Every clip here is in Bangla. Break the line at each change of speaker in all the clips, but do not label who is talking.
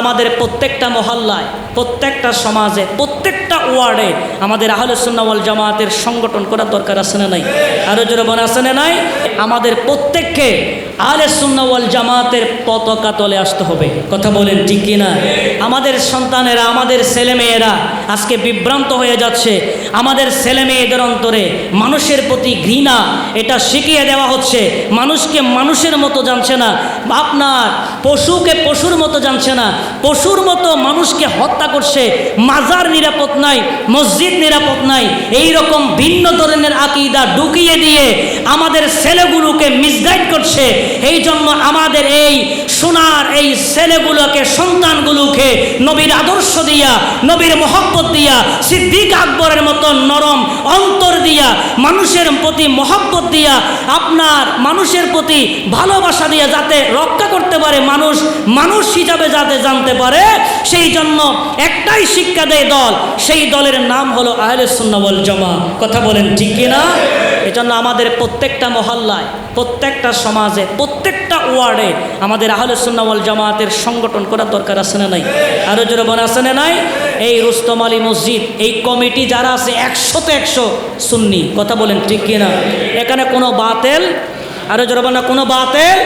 আমাদের প্রত্যেকটা মহল্লায়, প্রত্যেকটা সমাজে, প্রত্যেকটা ওয়ার্ডে আমাদের আহলে সুন্নাওয়াল জামাতের সংগঠন করার দরকার আছে না নাই? আরও মনে আছে না নাই? আমাদের প্রত্যেককে আহলে সুন্নাওয়াল জামাতের পতাকা তলে আসতে হবে। কথা বলেন ঠিক কিনা? আমাদের সন্তানেরা, আমাদের ছেলেমেয়েরা আজকে বিভ্রান্ত হয়ে যাচ্ছে। আমাদের ছেলে ছেলেমেয়েদের অন্তরে মানুষের প্রতি ঘৃণা, এটা শিখিয়ে দেওয়া হচ্ছে। মানুষকে মানুষের মতো জানছে না। আপনার পশুকে পশুর মতো জানছে না। পশুর মতো মানুষকে হত্যা করছে। মাজার নিরাপদ নাই, মসজিদ নিরাপদ নাই। এই রকম ভিন্ন ধরনের আকিদা ঢুকিয়ে দিয়ে আমাদের ছেলেগুলোকে মিসগাইড করছে। এই জন্য আমাদের এই সোনার এই ছেলেগুলোকে সন্তানগুলোকে নবীর আদর্শ দিয়া, নবীর মহব্বত দিয়া, সিদ্দিক আকবরের মতো নরম অন্তর দিয়া, মানুষের প্রতি মহব্বত দিয়া, আপনার মানুষের প্রতি ভালোবাসা দিয়া যাতে রক্ষা করতে পারে মানুষ মানুষ হিসাবে যাতে জানতে পারে, সেই জন্য একটাই শিক্ষা দেয় দল। সেই দলের নাম হলো আহলে সুন্নাবল জমা কথা বলেন ঠিক কিনা? এজন্য আমাদের প্রত্যেকটা মহল্লায় প্রত্যেকটা সমাজে প্রত্যেকটা ওয়ার্ডে আমাদের আহলে সুন্নাওয়াল জামাতের সংগঠন করার দরকার আছে না নাই? আরও জোরে মনে আছে না নাই? এই রুস্তম আলী মসজিদ এই কমিটি যারা আছে একশোতে একশো সুন্নি। কথা বলেন ঠিক কিনা? এখানে কোনো বাতেল? আরও জোরে না, কোনো বাতেল?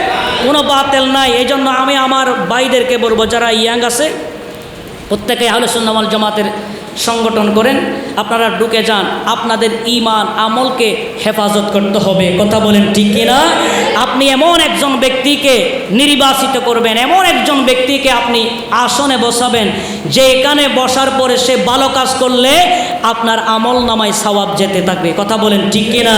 কোনো বাতেল নাই। এই জন্য আমি আমার ভাইদেরকে বলব যারা ইয়াং আছে প্রত্যেকে আহলে সুন্নামাল জামাতের সংগঠন করেন, আপনারা ঢুকে যান, আপনাদের ইমান আমলকে হেফাজত করতে হবে। কথা বলেন ঠিক কিনা? আপনি এমন একজন ব্যক্তিকে নির্বাচিত করবেন, এমন একজন ব্যক্তিকে আপনি আসনে বসাবেন, যে এখানে বসার পরে সে ভালো কাজ করলে আপনার আমল নামায় সওয়াব যেতে থাকবে। কথা বলেন ঠিক কিনা?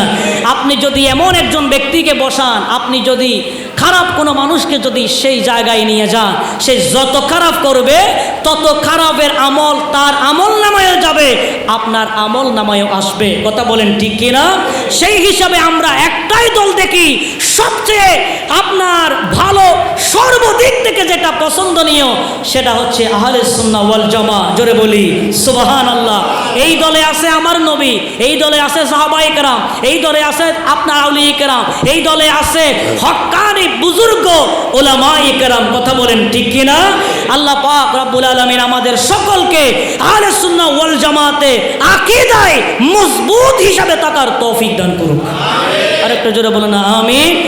আপনি যদি এমন একজন ব্যক্তিকে বসান, আপনি যদি খারাপ কোনো মানুষকে যদি সেই জায়গায় নিয়ে যান, সে যত খারাপ করবে তত খারাপের আমল তার আমল নামায়ও যাবে, আপনার আমল নামায়ও আসবে। কথা বলেন ঠিক কিনা? সেই হিসাবে আমরা একটাই দল দেখি, সবচেয়ে আপনার ভালো সর্বদিক থেকে যেটা পছন্দনীয়, সেটা হচ্ছে আহলে সুন্না ওয়াল জামা জোরে বলি সুবাহান আল্লাহ এই দলে আছে আমার নবী, এই দলে আছে সাহাবাই কেরাম, এই দলে আছে আপনার আউলি কেরাম, এই দলে আছে হক্কানি বুজুর্গ ওলামাই কেরাম কথা বলেন ঠিক কিনা? আল্লাহ পাক রব্বুল আলমিন আমাদের সকলকে আহলে সুন্না ওয়াল জামাতে আকিদায় মজবুত হিসাবে থাকার তৌফিক দান করুক। আরেকটা জোরে বলো না আমিন।